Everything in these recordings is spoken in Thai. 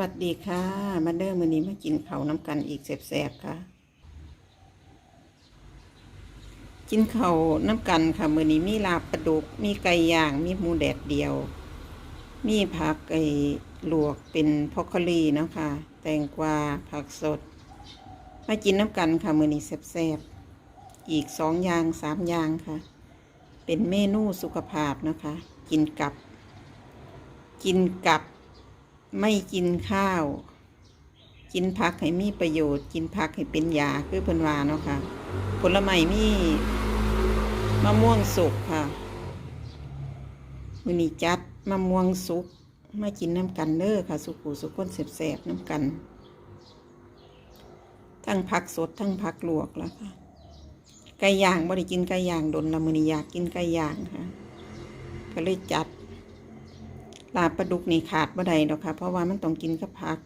วัสดีค่ะ มาเด้อมื้อนี้มากินข้าน้ำกันอีกแซ่บๆค่ะ กินเขาน้ำกันค่ะมื้อนี้มีลาบปลาดุก มีไก่ย่าง มีหมูแดดเดียว มีผักไอ้ลวกเป็นพอกคลีเนาะค่ะ แตงกวาผักสด มากินน้ำกันค่ะมื้อนี้แซ่บๆอีกสองอย่างสามอย่างค่ะ เป็นเมนูสุขภาพนะคะ กินกับ กินกับ ไม่กินข้าว กินผักให้มีประโยชน์ กินผักให้เป็นยาคือเพิ่นว่าเนาะค่ะ ผลไม้มีมะม่วงสุกค่ะมื้อนี้จัดมะม่วงสุกมากินน้ำกันเด้อค่ะ สุกูสุกคนแสบๆน้ำกัน ทั้งผักสดทั้งผักลวกแล้วค่ะไก่ย่างบ่ได้กินไก่ย่างโดนละมื้อนี้อยากกินไก่ย่างค่ะก็เลยจัด ลาปลาดุกนี่ขาดบ่ได้ดอกค่ะ เพราะว่ามันต้องกินกับผัก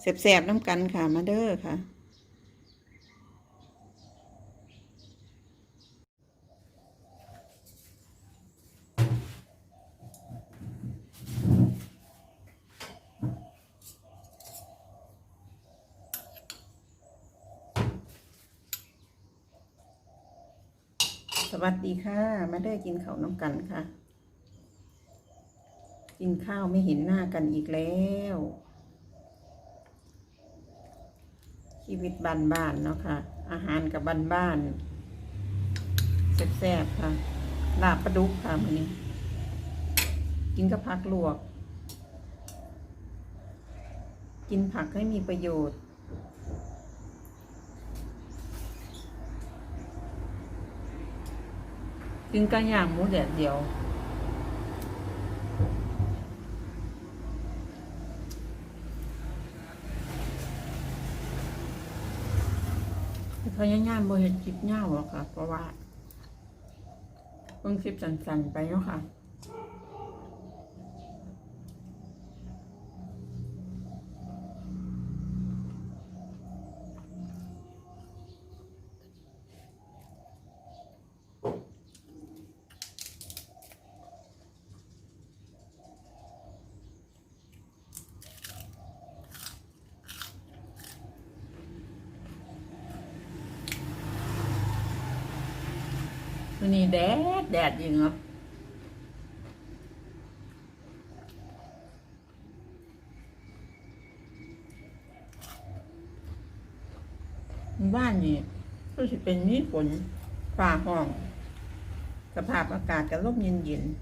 แสบๆน้ำกันค่ะมาเด้อค่ะสวัสดีค่ะ มาเด้อกินข้าวน้ำกันค่ะ กินข้าวไม่เห็นหน้ากันอีกแล้ว ชีวิตบ้านๆเนาะค่ะ อาหารกับบ้านๆแซ่บๆค่ะลาบปลาดุกค่ะมื้อนี้ กินกับผักลวก กินผักให้มีประโยชน์กินไก่ย่างหมูแดดเดียว พยายามบ่เห็นคลิปยาหรอกค่ะ เพราะว่าเพิ่งคลิปสั้นๆไปเนาะค่ะ วันนี้แดดแดดจริงเหรอบ้านนี่ก็จะเป็นมีฝนฝ่าห้อง สภาพอากาศก็ร่มเย็นเย็นๆ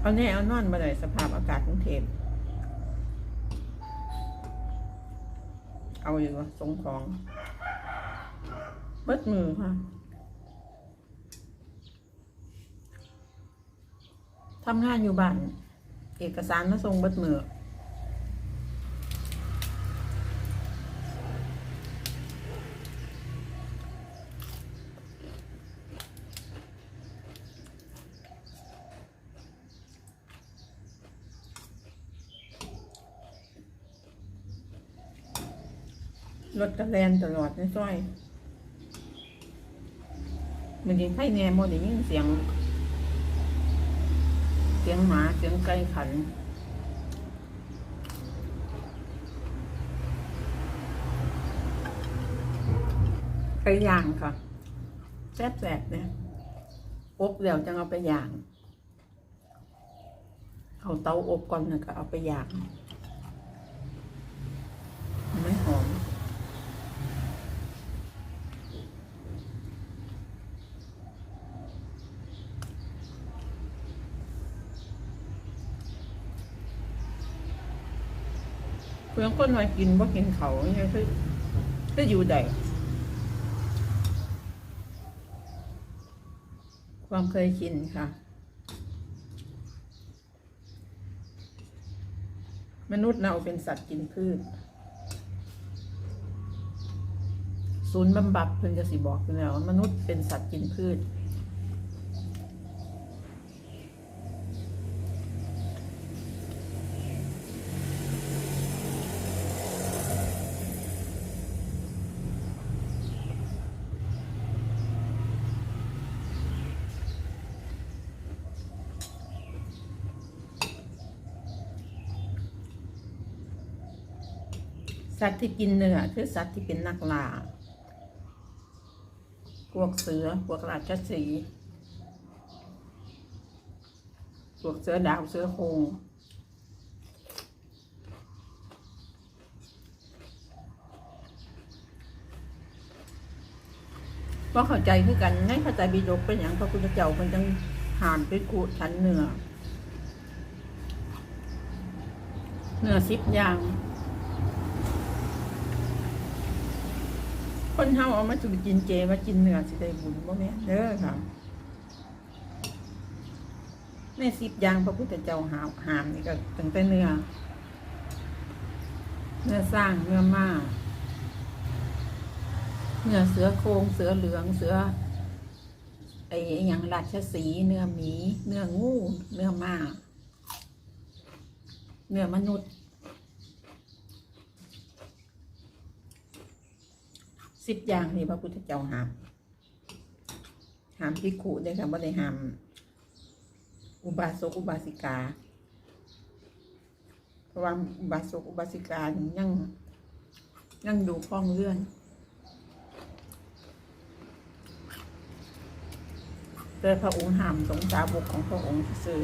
เอาแน่เอานอนมาเลยสภาพอากาศกรุงเทพ เอาอยู่วะส่งของเบิดมือค่ะทำงานอยู่บ้าน เอกสารมาส่งเบิดมือ รถกระแลนตลอดในซอยมันยิงไข่แน่โมได้ยินเสียง เสียงหมาเสียงไก่ขันไก่ย่างค่ะแซ่บๆเนี่ยอบเดี๋ยวจะเอาไปย่าง เอาเตาอบก่อนนะก็เอาไปย่าง ไม่หอม เพื่อน คนมากินว่ากินเขาเนี่ยคือคืออยู่ใดความเคยชินค่ะ มนุษย์เราเป็นสัตว์กินพืช ศูนย์บำบัดเพิ่นจะสิบอกอยู่แล้วว่ามนุษย์เป็นสัตว์กินพืช สัตว์ที่กินเนื้อคือสัตว์ที่เป็นนักล่าพวกเสือพวกราชสีห์พวกเสือดาวเสือโครงก็เข้าใจคือกันในพระไตรปิฎกเป็นอย่างพระพุทธเจ้ามันจังหามไปขูดชั้นเนื้อเนื้อสิบอย่าง คนเฮาเอามาจุกินเจมากินเนื้อสิได้บุญบ่แม่นเด้อค่ะในสิบอย่างพระพุทธเจ้าหาหามนี่ก็ตั้งแต่เนื้อเนื้อสร้างเนื้อมาเนื้อเสือโครงเสือเหลืองเสือไอ้อย่างราชสีเนื้อหมี เนื้องู เนื้อมาเนื้อมนุษย์ สิบอย่างนี่พระพุทธเจ้าห้ามห้ามพิคุได้ค่ะว่าได้ห้ามอุบาสกอุบาสิกา เพราะว่าอุบาสกอุบาสิกานี่ยังยังดูคล้องเลื่อน แต่พระองค์ห้ามสงสาวกของพระองค์ซื่อ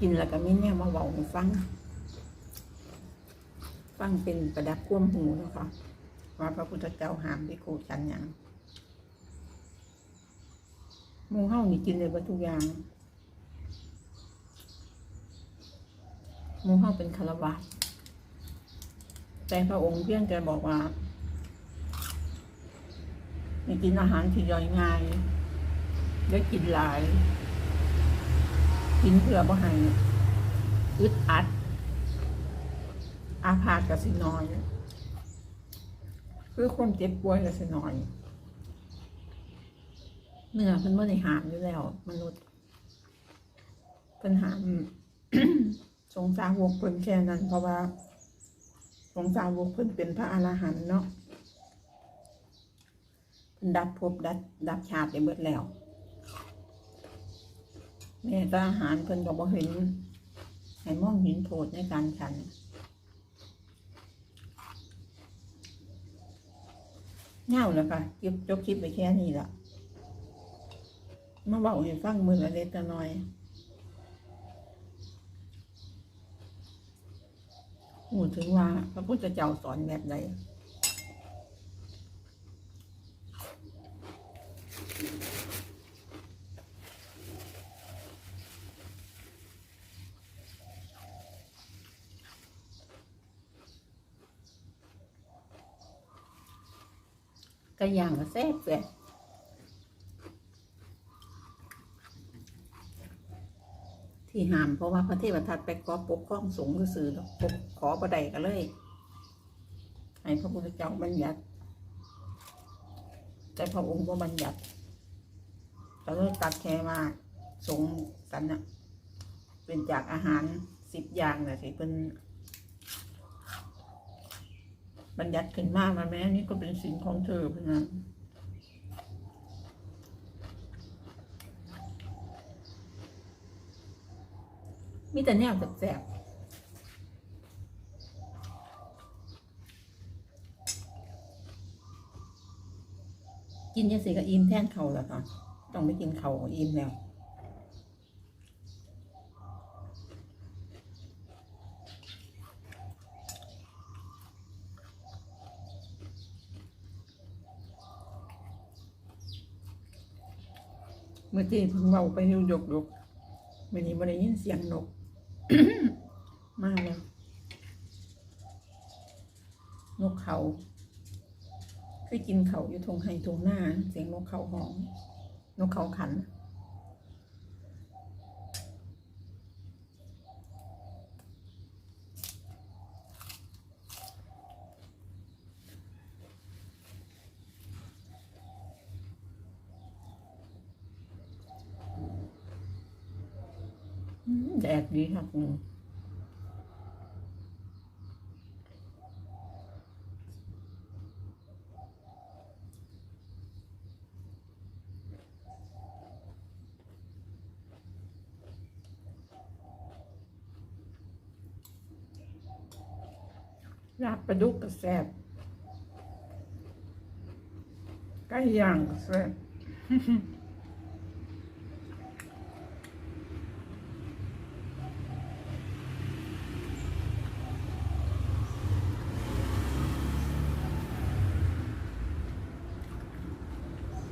กินแล้วก็มีเนี่ยมาเว้าให้ฟัง ฟังเป็นประดับความหูนะคะว่าพระพุทธเจ้าห้ามพิคุฉันอย่างมูเฮานี่กินเลยว่าทุกอย่างมูเฮาเป็นคารวะแต่พระองค์เพียงแต่บอกว่าให้กินอาหารที่ย่อยง่ายได้กินหลาย กินเพื่อบ่ให้อึดอัด อาพาธกับสิน้อย คือความเจ็บป่วยกับสิน้อยเนื้อมันไม่ได้หามอยู่แล้ว มนุษย์ป็นหาสงสารวกเพิ่นแค่นั้น เพราะว่า สงสารวกเพิ่นเป็นพระอรหันต์เนาะเพิ่นดับภพดับดับชาติได้เบิดแล้วแม่ตาอาหารเพิ่นก็บ่เห็นให้มองเห็นโทษในการฉัน เงาแล้วค่ะจบจบคลิปไปแค่นี้ละมาบอกให้ฟังมือละเล็กละน้อยหูถึงว่าพระพุทธเจ้าสอนแบบใด ก็อย่างก็แซ่บแซ่บที่ห้ามเพราะว่าพระเทวทัตไปขอปกครองสงฆ์ซื่อๆดอกปกขอประใดก็เลยให้พระพุทธเจ้าบัญญัติ แต่พระองค์ก็บัญญัติก็เลยตัดแค่มาสงกันนะเป็นจากอาหารสิบอย่างนะที่เป็น บัญญัติขึ้นมามาแม้นี่ก็เป็นสิ่งของเธอเพราะนั้นมีแต่แนวแสบกินยังสิก็อิ่มแท่นเขาแล้วค่ะ ต้องไปกินเขาอิ่มแล้ว เมื่อกี้เพิ่งเบาไปหิวยกยกวันนี้ไม่ได้ยินเสียงนก มาแล้ว นกเขาเคยกินเขาอยู่ทงไฮทงหน้า เสียงนกเขาหอม นกเขาขัน แดดดีครับหนึ่ลาบปลาดุกกระแสบไก่ย่างกระแสบ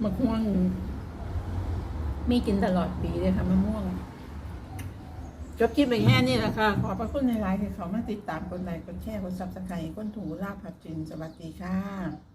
มะม่วง มีกินตลอดปีเลยค่ะมะม่วง จบคลิปไปแค่นี้แหละค่ะขอบพระคุณในไลน์ที่เขามาติดตามกดไลค์กดแชร์กดซับสไครต์ก้นถูลาบผัดจินสวัสดีค่ะ